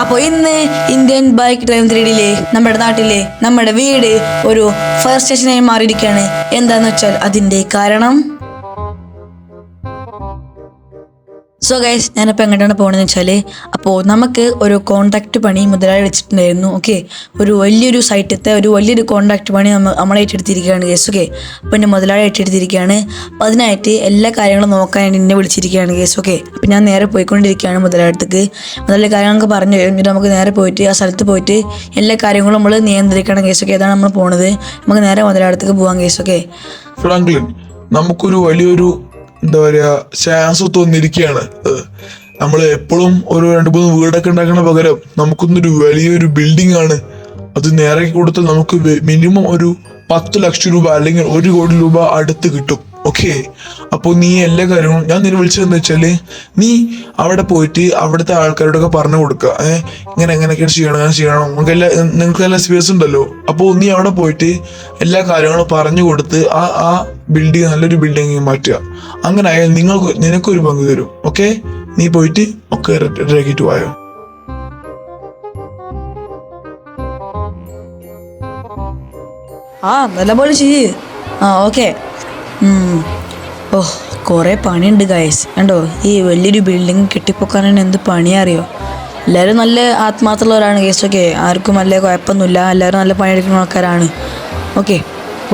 അപ്പോൾ ഇന്ന് Indian bike drive ത്രീഡിലെ നമ്മുടെ നാട്ടിലെ നമ്മുടെ വീട് ഒരു ഫയർ സ്റ്റേഷനായി മാറിയിരിക്കുകയാണ്. എന്താന്ന് വെച്ചാൽ അതിന്റെ കാരണം? സോ ഗൈസ് ഞാനിപ്പോൾ എങ്ങോട്ടാണ് പോകണമെന്ന് വെച്ചാൽ അപ്പോൾ നമുക്ക് ഒരു കോൺട്രാക്ട് പണി മുതലാളി വെച്ചിട്ടുണ്ടായിരുന്നു ഓക്കെ ഒരു വലിയൊരു സൈറ്റത്തെ ഒരു വലിയൊരു കോൺട്രാക്ട് പണി നമ്മൾ നമ്മളെ ഏറ്റെടുത്തിരിക്കുകയാണ് ഗൈസ് ഓക്കെ അപ്പോൾ എന്റെ മുതലാളി ഏറ്റെടുത്തിരിക്കുകയാണ്. അപ്പോൾ അതിനായിട്ട് എല്ലാ കാര്യങ്ങളും നോക്കാൻ എന്നെ വിളിച്ചിരിക്കുകയാണ് ഗൈസ് ഓക്കെ അപ്പോൾ ഞാൻ നേരെ പോയിക്കൊണ്ടിരിക്കുകയാണ് മുതലാളിടത്തേക്ക് മുതലാളി കാര്യങ്ങളൊക്കെ പറഞ്ഞു എന്നിട്ട് നമുക്ക് നേരെ പോയിട്ട് ആ സ്ഥലത്ത് പോയിട്ട് എല്ലാ കാര്യങ്ങളും നമ്മൾ നിയന്ത്രിക്കണം ഗേസ് ഓക്കെ അതാണ് നമ്മൾ പോണത്. നമുക്ക് നേരെ മുതലാളിടത്തേക്ക് പോകാം ഗേസ് ഓക്കെ ഫ്രാങ്ക്ലിൻ നമുക്കൊരു വലിയൊരു എന്താ പറയുക ചാൻസ് തോന്നിയിരിക്കുകയാണ് നമ്മൾ എപ്പോഴും ഒരു രണ്ട് മൂന്ന് വീടൊക്കെ ഉണ്ടാക്കണ പകരം നമുക്കൊന്നൊരു വലിയൊരു ബിൽഡിംഗ് ആണ്. അത് നേരെ കൊടുത്ത് നമുക്ക് മിനിമം ഒരു പത്ത് ലക്ഷം രൂപ അല്ലെങ്കിൽ ഒരു കോടി രൂപ അടുത്ത് കിട്ടും. ഓക്കെ അപ്പോൾ നീ എല്ലാ കാര്യങ്ങളും ഞാൻ നിന്നെ വിളിച്ചതെന്ന് വെച്ചാൽ നീ അവിടെ പോയിട്ട് അവിടുത്തെ ആൾക്കാരോടൊക്കെ പറഞ്ഞു കൊടുക്കുക. ഏഹ് ഇങ്ങനെ എങ്ങനെയൊക്കെ ചെയ്യണം അങ്ങനെ ചെയ്യണം. നിങ്ങൾക്ക് എല്ലാ നിങ്ങൾക്ക് എല്ലാ സ്പേസ് ഉണ്ടല്ലോ. അപ്പോൾ നീ അവിടെ പോയിട്ട് എല്ലാ കാര്യങ്ങളും പറഞ്ഞു കൊടുത്ത് ആ ആ ബിൽഡിംഗ് നല്ലൊരു ബിൽഡിംഗ് മാറ്റുക. അങ്ങനെ ആയാൽ നിങ്ങൾക്ക് നിനക്കൊരു പങ്ക് തരും. ഓക്കെ നീ പോയിട്ട് ഒക്കെ റെഡിയാക്കിയിട്ട് പോയോ ആ നല്ലപോലെ ചെയ്യ്. ആ ഓക്കെ ഓ കുറേ പണിയുണ്ട് ഗൈസ് കണ്ടോ? ഈ വലിയൊരു ബിൽഡിംഗ് കെട്ടിപ്പൊക്കാനാണ് എന്ത് പണിയാ അറിയോ? എല്ലാവരും നല്ല ആത്മാർത്ഥമുള്ളവരാണ് ഗൈസ് ഓക്കെ ആർക്കും നല്ല കുഴപ്പമൊന്നുമില്ല. എല്ലാവരും നല്ല പണിയെടുക്കുന്ന ആൾക്കാരാണ്. ഓക്കെ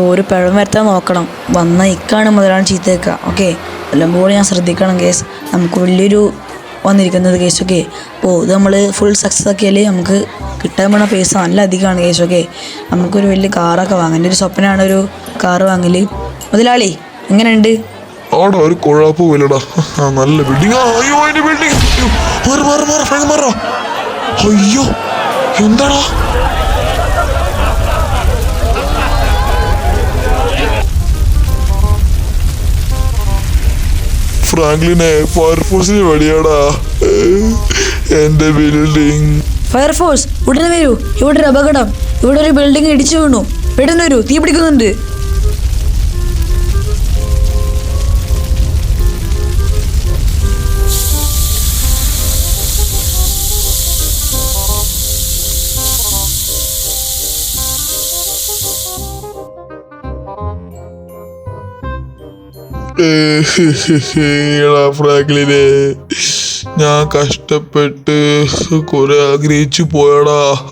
ഒരു പഴം വരുത്താൻ നോക്കണം. വന്ന ഇക്കാണ് മുതലാണ് ചീത്തയേക്കുക ഓക്കെ എല്ലാം കൂടി ഞാൻ ശ്രദ്ധിക്കണം കേസ് നമുക്ക് വലിയൊരു വന്നിരിക്കുന്നത് കേസ് ഓക്കെ. അപ്പോൾ ഇത് നമ്മൾ ഫുൾ സക്സസ് ആക്കിയാൽ നമുക്ക് കിട്ടാൻ പോണ പൈസ നല്ല അധികമാണ് കേസ് ഓക്കെ. നമുക്കൊരു വലിയ കാറൊക്കെ വാങ്ങാം. എന്റെ ഒരു സ്വപ്നമാണ് ഒരു കാറ് വാങ്ങൽ മുതലാളി എങ്ങനെയുണ്ട്? ഒരു കുഴപ്പമില്ലടാ നല്ല ബിൽഡിംഗ് അയ്യോ ബിൽഡിംഗ് മാറാ. അയ്യോ എന്താടാ? ഫ്രാങ്ക്ലിനെ ഫയർഫോഴ്സിന് വഴിയാടാ എന്റെ ബിൽഡിംഗ് ഫയർഫോഴ്സ് ഉടനെ വരൂ. ഇവിടെ ഒരു അപകടം. ഇവിടെ ഒരു ബിൽഡിംഗ് ഇടിച്ചു വീണു. പെട്ടെന്ന് വരൂ. തീ പിടിക്കുന്നുണ്ട് എടാ ഫ്രാങ്ക്ലിനെ ഞാൻ കഷ്ടപ്പെട്ട് കുറെ ആഗ്രഹിച്ചു പോയടാ.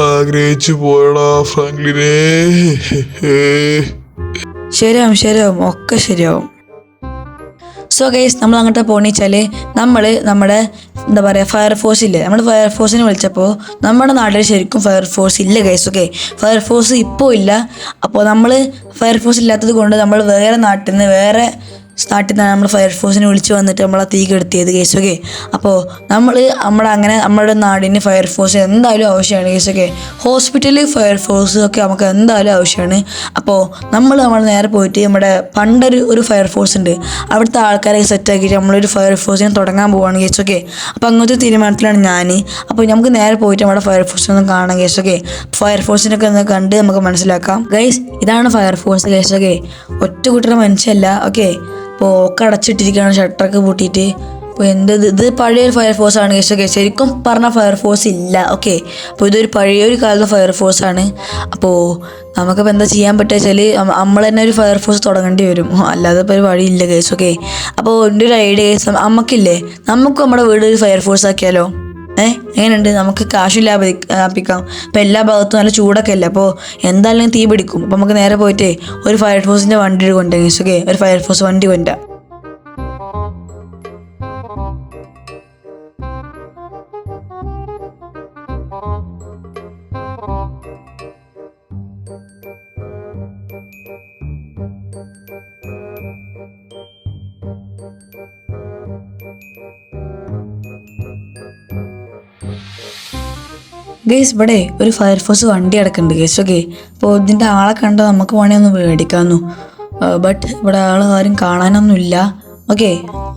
ആഗ്രഹിച്ചു പോയടാ ഫ്രാങ്ക്ലിനെ ശരിയാവും ശരിയാവും. ഒക്കെ ശരിയാവും. സോ ഗൈസ് നമ്മൾ അങ്ങോട്ട് പോണിച്ചാൽ നമ്മൾ നമ്മുടെ എന്താ പറയുക ഫയർഫോഴ്സ് ഇല്ലേ? നമ്മൾ ഫയർഫോഴ്സിനെ വിളിച്ചപ്പോൾ നമ്മുടെ നാട്ടിൽ ശരിക്കും ഫയർഫോഴ്സ് ഇല്ല ഗൈസ് ഓക്കെ ഫയർഫോഴ്സ് ഇപ്പോൾ ഇല്ല. അപ്പോൾ നമ്മൾ ഫയർഫോഴ്സ് ഇല്ലാത്തത് കൊണ്ട് നമ്മൾ വേറെ നാട്ടിൽ നിന്ന് വേറെ നാട്ടിൽ നിന്നാണ് നമ്മൾ ഫയർഫോഴ്സിനെ വിളിച്ച് വന്നിട്ട് നമ്മളെ തീ കെടുത്തിയത് കേസ് ഓക്കെ അപ്പോൾ നമ്മൾ നമ്മുടെ അങ്ങനെ നമ്മുടെ നാടിന് ഫയർഫോഴ്സ് എന്തായാലും ആവശ്യമാണ് കേസ് ഓക്കെ ഹോസ്പിറ്റലിൽ ഫയർഫോഴ്സ് ഒക്കെ നമുക്ക് എന്തായാലും ആവശ്യമാണ് അപ്പോൾ നമ്മൾ നമ്മൾ നേരെ പോയിട്ട് നമ്മുടെ പണ്ടൊരു ഒരു ഫയർഫോഴ്സ് ഉണ്ട്. അവിടുത്തെ ആൾക്കാരെ സെറ്റാക്കിയിട്ട് നമ്മളൊരു ഫയർഫോഴ്സിനെ തുടങ്ങാൻ പോവാണ് കേസ് ഓക്കെ അപ്പോൾ അങ്ങനത്തെ തീരുമാനത്തിലാണ് ഞാൻ അപ്പോൾ നമുക്ക് നേരെ പോയിട്ട് നമ്മുടെ ഫയർഫോഴ്സിനെ ഒന്ന് കാണാം കേസ് ഓക്കെ ഫയർഫോഴ്സിനൊക്കെ ഒന്ന് കണ്ട് നമുക്ക് മനസ്സിലാക്കാം. ഗൈസ് ഇതാണ് ഫയർഫോഴ്സ് കേസ് ഓക്കെ ഒറ്റ കൂട്ടര മനുഷ്യല്ല ഓക്കെ ഒക്കെ അടച്ചിട്ടിരിക്കുകയാണ് ഷട്ടറൊക്കെ പൂട്ടിയിട്ട്. അപ്പോൾ എന്ത് ഇത്? പഴയൊരു ഫയർഫോഴ്സ് ആണ് കേസ് ശരിക്കും പറഞ്ഞ ഫയർഫോഴ്സ് ഇല്ല. ഓക്കെ അപ്പോൾ ഇതൊരു പഴയൊരു കാലത്തെ ഫയർഫോഴ്സ് ആണ്. അപ്പോൾ നമുക്കിപ്പോൾ എന്താ ചെയ്യാൻ പറ്റുക വെച്ചാൽ നമ്മൾ തന്നെ ഒരു ഫയർഫോഴ്സ് തുടങ്ങേണ്ടി വരും. അല്ലാതെ ഇപ്പോൾ ഒരു വഴിയില്ല കേസ് ഓക്കെ അപ്പോൾ എന്റെ ഒരു ഐഡിയ കേസ് നമുക്കില്ലേ നമുക്ക് നമ്മുടെ വീട് ഒരു ഫയർഫോഴ്സ് ആക്കിയാലോ? ഏ എങ്ങനെയുണ്ട്? നമുക്ക് കാശ് ലാഭി ലാഭിക്കാം. അപ്പം എല്ലാ ഭാഗത്തും നല്ല ചൂടൊക്കെ അല്ലേ? അപ്പോൾ എന്തായാലും തീ പിടിക്കും അപ്പോൾ നമുക്ക് നേരെ പോയിട്ടേ ഒരു ഫയർഫോഴ്സിന്റെ വണ്ടി കൊണ്ടുവരാം ഓക്കെ ഒരു ഫയർഫോഴ്സ് വണ്ടി കൊണ്ടുവരാം. ഗേസ് ഇവിടെ ഒരു ഫയർഫോഴ്സ് വണ്ടി അടക്കുന്നുണ്ട് ഗേസ് ഓക്കെ. അപ്പോൾ ഇതിന്റെ ആളെ കണ്ടാൽ നമുക്ക് വേണേ ഒന്ന് മേടിക്കാമെന്നു ബട്ട് ഇവിടെ ആൾ ആരും കാണാനൊന്നുമില്ല ഓക്കെ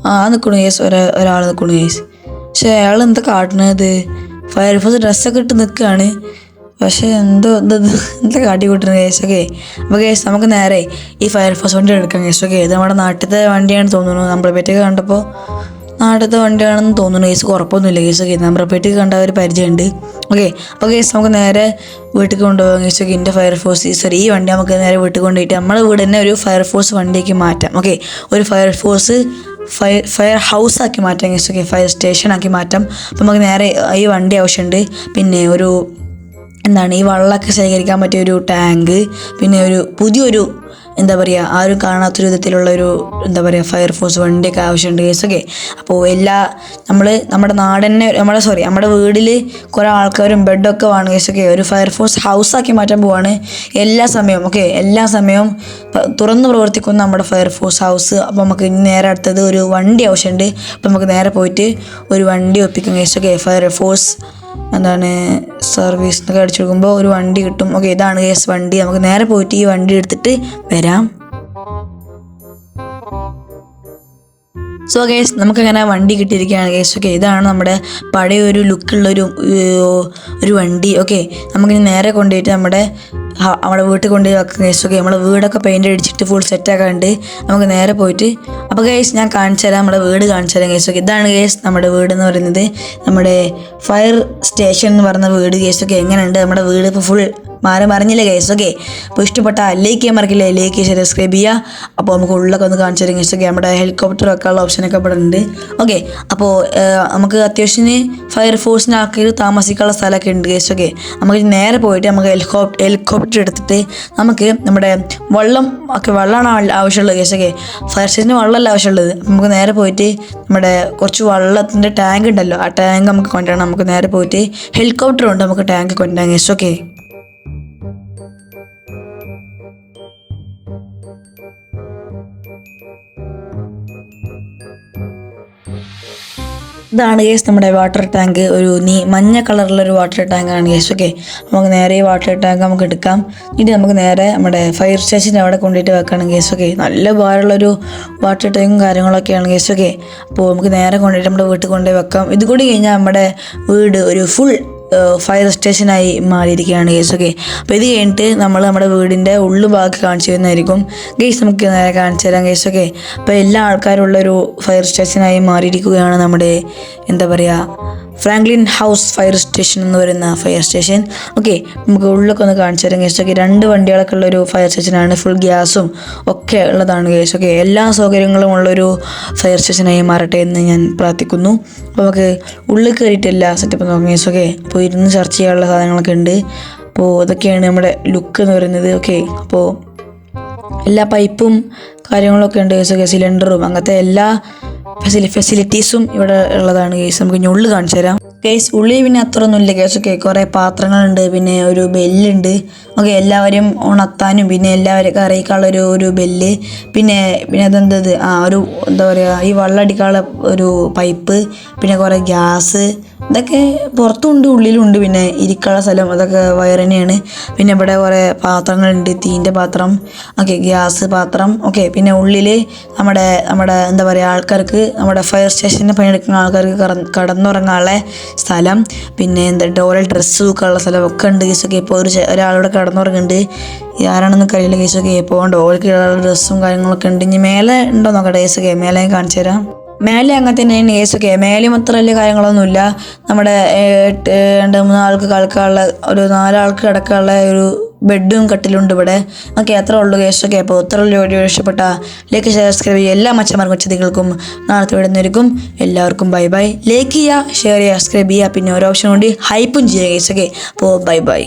ആ നിൽക്കണു ഗേസ് ഒരാ ഒരാൾ നിൽക്കണു ഗേസ്. പക്ഷെ അയാൾ എന്താ കാട്ടണത്? ഫയർഫോഴ്സ് ഡ്രസ്സൊക്കെ ഇട്ട് നിൽക്കുകയാണ് പക്ഷേ എന്തോ എന്താ കാട്ടി കൂട്ടുന്നത് കേസ് ഓക്കെ. അപ്പോൾ കേസ് നമുക്ക് നേരെ ഈ ഫയർഫോഴ്സ് വണ്ടി എടുക്കാം കേസ് ഓക്കെ. ഇത് നമ്മുടെ നാട്ടിലത്തെ വണ്ടിയാണ് തോന്നുന്നു നമ്മളെ പറ്റിയൊക്കെ കണ്ടപ്പോൾ നാട്ടിലത്തെ വണ്ടിയാണെന്ന് തോന്നുന്നു. കേസ് കുറപ്പൊന്നുമില്ല. കേസ് ഓക്കെ നമ്പർ പെട്ടി കണ്ട ഒരു പരിചയമുണ്ട്. ഓക്കെ അപ്പോൾ കേസ് നമുക്ക് നേരെ വീട്ടിൽ കൊണ്ടുപോകാം. കേസ് എന്റെ ഫയർഫോഴ്സ് സോറി ഈ വണ്ടി നമുക്ക് നേരെ വീട്ടിൽ കൊണ്ടുപോയിട്ട് നമ്മുടെ വീട് തന്നെ ഒരു ഫയർഫോഴ്സ് വണ്ടിയാക്കി മാറ്റാം. ഓക്കെ ഒരു ഫയർഫോഴ്സ് ഫയർ ഫയർ ഹൗസ് ആക്കി മാറ്റാം കേസ് ഓക്കെ ഫയർ സ്റ്റേഷൻ ആക്കി മാറ്റാം. അപ്പോൾ നമുക്ക് നേരെ ഈ വണ്ടി ആവശ്യമുണ്ട്. പിന്നെ ഒരു എന്താണ് ഈ വെള്ളമൊക്കെ ശേഖരിക്കാൻ പറ്റിയ ഒരു ടാങ്ക് പിന്നെ ഒരു പുതിയൊരു എന്താ പറയുക ആരും കാണാത്തൊരു വിധത്തിലുള്ള ഒരു എന്താ പറയുക ഫയർഫോഴ്സ് വണ്ടിയൊക്കെ ആവശ്യമുണ്ട് കേസൊക്കെ. അപ്പോൾ എല്ലാ നമ്മൾ നമ്മുടെ നാടന്നെ നമ്മുടെ സോറി നമ്മുടെ വീട്ടിൽ കുറേ ആൾക്കാരും ബെഡൊക്കെ വേണം കേസൊക്കെ. ഒരു ഫയർഫോഴ്സ് ഹൗസാക്കി മാറ്റാൻ പോവാണ് എല്ലാ സമയവും ഓക്കെ എല്ലാ സമയവും തുറന്ന് പ്രവർത്തിക്കുന്ന നമ്മുടെ ഫയർഫോഴ്സ് ഹൗസ് അപ്പോൾ നമുക്ക് നേരെ അടുത്തത് ഒരു വണ്ടി ആവശ്യമുണ്ട്. അപ്പോൾ നമുക്ക് നേരെ പോയിട്ട് ഒരു വണ്ടി ഒപ്പിക്കും കേസൊക്കെ. ഫയർഫോഴ്സ് എന്താണ് സർവീസ് എന്നൊക്കെ അടിച്ചു കൊടുക്കുമ്പോൾ ഒരു വണ്ടി കിട്ടും. ഓക്കെ ഇതാണ് കേസ് വണ്ടി. നമുക്ക് നേരെ പോയിട്ട് ഈ വണ്ടി എടുത്തിട്ട് വരാം. സോ ഗേസ് നമുക്കങ്ങനെ വണ്ടി കിട്ടിയിരിക്കുകയാണ് ഗേസ് ഓക്കെ ഇതാണ് നമ്മുടെ പഴയ ഒരു ലുക്കുള്ളൊരു ഒരു വണ്ടി. ഓക്കെ നമുക്കിനി നേരെ കൊണ്ടുപോയിട്ട് നമ്മുടെ നമ്മുടെ വീട്ടിൽ കൊണ്ടുപോയി വെക്കാം ഗേസ് നമ്മുടെ വീടൊക്കെ പെയിന്റ് അടിച്ചിട്ട് ഫുൾ സെറ്റാക്കാണ്ട് നമുക്ക് നേരെ പോയിട്ട് അപ്പോൾ ഗേസ് ഞാൻ കാണിച്ചു തരാം നമ്മുടെ വീട് കാണിച്ചു തരാം ഗേസ് ഇതാണ് ഗേസ് നമ്മുടെ വീട് എന്ന് പറയുന്നത്. നമ്മുടെ ഫയർ സ്റ്റേഷൻ എന്ന് പറയുന്ന വീട് ഗേസ് എങ്ങനെയുണ്ട്? നമ്മുടെ വീട് ഇപ്പോൾ ഫുൾ മാറി മറിഞ്ഞില്ല ഗൈസ് ഓക്കെ അപ്പോൾ ഇഷ്ടപ്പെട്ട ലൈക്ക് ചെയ്യാൻ മറക്കില്ല? ലൈക്ക് ചെയ്ത് സബ്സ്ക്രൈബ് ചെയ്യുക അപ്പോൾ നമുക്ക് ഉള്ളൊക്കെ ഒന്ന് കാണിച്ചു തരും ഗൈസ് ഓക്കെ നമ്മുടെ ഹെലികോപ്റ്റർ വെക്കാനുള്ള ഓപ്ഷനൊക്കെ ഇവിടെ ഉണ്ട്. ഓക്കെ അപ്പോൾ നമുക്ക് അത്യാവശ്യത്തിന് ഫയർഫോഴ്സിന് ആൾക്കാർ താമസിക്കാനുള്ള സ്ഥലമൊക്കെ ഉണ്ട് ഗൈസ് ഓക്കെ നമുക്ക് നേരെ പോയിട്ട് നമുക്ക് ഹെലികോപ്റ്റർ ഹെലികോപ്റ്റർ എടുത്തിട്ട് നമുക്ക് നമ്മുടെ വെള്ളം ഒക്കെ വെള്ളമാണ് ആവശ്യ- ആവശ്യമുള്ളത് ഗൈസ് ഓക്കെ ഫയർ സ്റ്റേഷന് വെള്ളമല്ല ആവശ്യമുള്ളത്. നമുക്ക് നേരെ പോയിട്ട് നമ്മുടെ കുറച്ച് വെള്ളത്തിന്റെ ടാങ്ക് ഉണ്ടല്ലോ. ആ ടാങ്ക് നമുക്ക് കൊണ്ടുവരണം. നമുക്ക് നേരെ പോയിട്ട് ഹെലികോപ്റ്റർ ഉണ്ട് നമുക്ക് ടാങ്ക് കൊണ്ടുവരാം ഗൈസ് ഇതാണ് കേസ് നമ്മുടെ വാട്ടർ ടാങ്ക് ഒരു നീ മഞ്ഞ കളറിലൊരു വാട്ടർ ടാങ്ക് ആണ് കേസ് ഓക്കെ നമുക്ക് നേരെ ഈ വാട്ടർ ടാങ്ക് നമുക്ക് എടുക്കാം. ഇനി നമുക്ക് നേരെ നമ്മുടെ ഫയർ സ്റ്റേഷന്റെ അവിടെ കൊണ്ടിട്ട് വെക്കണം കേസ് ഓക്കെ നല്ല ഭാരമുള്ളൊരു വാട്ടർ ടാങ്കും കാര്യങ്ങളൊക്കെയാണ് കേസ് ഓക്കെ അപ്പോൾ നമുക്ക് നേരെ കൊണ്ടിട്ട് നമ്മുടെ വീട്ടിൽ കൊണ്ടുപോയി വെക്കാം. ഇത് കൂടി കഴിഞ്ഞാൽ നമ്മുടെ വീട് ഒരു ഫുൾ ഫയർ സ്റ്റേഷനായി മാറിയിരിക്കുകയാണ് ഗേസ് ഓക്കെ അപ്പോൾ ഇത് കഴിഞ്ഞിട്ട് നമ്മൾ നമ്മുടെ വീടിന്റെ ഉള്ളു ഭാഗത്ത് കാണിച്ചു തരുന്നതായിരിക്കും. ഗേസ് നമുക്ക് നേരെ കാണിച്ചു തരാം ഗേസ് ഓക്കെ അപ്പോൾ എല്ലാ ആൾക്കാരും ഉള്ളൊരു ഫയർ സ്റ്റേഷനായി മാറിയിരിക്കുകയാണ് നമ്മുടെ എന്താ പറയുക ഫ്രാങ്ക്ലിൻ ഹൗസ് ഫയർ സ്റ്റേഷൻ എന്ന് പറയുന്ന ഫയർ സ്റ്റേഷൻ ഓക്കെ നമുക്ക് ഉള്ളിലൊക്കെ ഒന്ന് കാണിച്ചു തരാം ഗേസ് ഓക്കെ രണ്ട് വണ്ടികളൊക്കെ ഉള്ള ഒരു ഫയർ സ്റ്റേഷനാണ് ഫുൾ ഗ്യാസും ഒക്കെ ഉള്ളതാണ് ഗേസ് ഓക്കെ എല്ലാ സൗകര്യങ്ങളും ഉള്ളൊരു ഫയർ സ്റ്റേഷനായി മാറട്ടെ എന്ന് ഞാൻ പ്രാർത്ഥിക്കുന്നു. അപ്പോൾ നമുക്ക് ഉള്ളിൽ കയറിയിട്ട് എല്ലാ സെറ്റപ്പ് നോക്കാം ഗേസ് ഓക്കെ അപ്പോൾ ഇരുന്ന് ചർച്ച ചെയ്യാനുള്ള സാധനങ്ങളൊക്കെ ഉണ്ട്. അപ്പോൾ അതൊക്കെയാണ് നമ്മുടെ ലുക്ക് എന്ന് പറയുന്നത്. ഓക്കെ അപ്പോൾ എല്ലാ പൈപ്പും കാര്യങ്ങളൊക്കെ ഉണ്ട് ഗേസ് ഓക്കെ സിലിണ്ടറും അങ്ങനത്തെ എല്ലാ ഫെസിലി ഫെസിലിറ്റീസും ഇവിടെ ഉള്ളതാണ് കേസ് നമുക്ക് ഇനി ഉള്ളിൽ കാണിച്ചു തരാം. കേസ് ഉള്ളിൽ പിന്നെ അത്ര ഒന്നുമില്ല കേസ് ഒക്കെ കുറേ പാത്രങ്ങളുണ്ട്. പിന്നെ ഒരു ബെല്ലുണ്ട് ഓക്കെ എല്ലാവരും ഉണർത്താനും പിന്നെ എല്ലാവരും അറിയിക്കാനുള്ള ഒരു ഒരു ബെല്ല് പിന്നെ പിന്നെ അതെന്തത് ആ ഒരു എന്താ പറയുക ഈ വെള്ളം അടിക്കാനുള്ള ഒരു പൈപ്പ് പിന്നെ കുറേ ഗ്യാസ്. ഇതൊക്കെ പുറത്തുണ്ട് ഉള്ളിലുണ്ട്. പിന്നെ ഇരിക്കാനുള്ള സ്ഥലം അതൊക്കെ വയർ തന്നെയാണ്. പിന്നെ ഇവിടെ കുറേ പാത്രങ്ങളുണ്ട്. തീന്റെ പാത്രം ഓക്കെ ഗ്യാസ് പാത്രം ഓക്കെ. പിന്നെ ഉള്ളിൽ നമ്മുടെ നമ്മുടെ എന്താ പറയുക ആൾക്കാർക്ക് നമ്മുടെ ഫയർ സ്റ്റേഷനിൽ പണിയെടുക്കുന്ന ആൾക്കാർക്ക് കടന്നുറങ്ങാനുള്ള സ്ഥലം. പിന്നെ എന്താ ഡോറെ ഡ്രസ്സ് തൂക്കാനുള്ള സ്ഥലം ഒക്കെ ഉണ്ട്. കേസൊക്കെ ഇപ്പോൾ ഒരു ഒരാളോട് കടന്നുറങ്ങുന്നുണ്ട്. ആരാണെന്ന് കഴിയില്ല കേസൊക്കെ ഇപ്പോൾ ഡോർക്ക് ഡ്രസ്സും കാര്യങ്ങളൊക്കെ ഉണ്ട്. ഇനി മേലെ ഉണ്ടോ നോക്കട്ടെ കേസൊക്കെ മേലെ കാണിച്ചു തരാം മേലെ അങ്ങനെ തന്നെയാണ് കേസൊക്കെ മേലെ അത്ര വലിയ കാര്യങ്ങളൊന്നുമില്ല. നമ്മുടെ രണ്ട് മൂന്ന് ആൾക്ക് കളിക്കാനുള്ള ഒരു നാലാൾക്ക് കിടക്കാനുള്ള ഒരു ബെഡും കട്ടിലുണ്ട് ഇവിടെ. ഓക്കെ അത്ര ഉള്ളു കേസൊക്കെ അപ്പോൾ ഇത്ര വീഡിയോ ഇഷ്ടപ്പെട്ട ലൈക്ക് ഷെയർ സബ്സ്ക്രൈബ് ചെയ്യുക എല്ലാ മച്ചമാർക്കും ചെതികൾക്കും നാളത്തെ വിടുന്നവർക്കും എല്ലാവർക്കും ബൈ ബൈ ലൈക്ക് ചെയ്യുക ഷെയർ ചെയ്യുക സബ്സ്ക്രൈബ് ചെയ്യുക. പിന്നെ ഓരോ ഓപ്ഷൻ കൊണ്ട് ഹൈപ്പും ചെയ്യുക കേസൊക്കെ അപ്പോൾ ബൈ ബൈ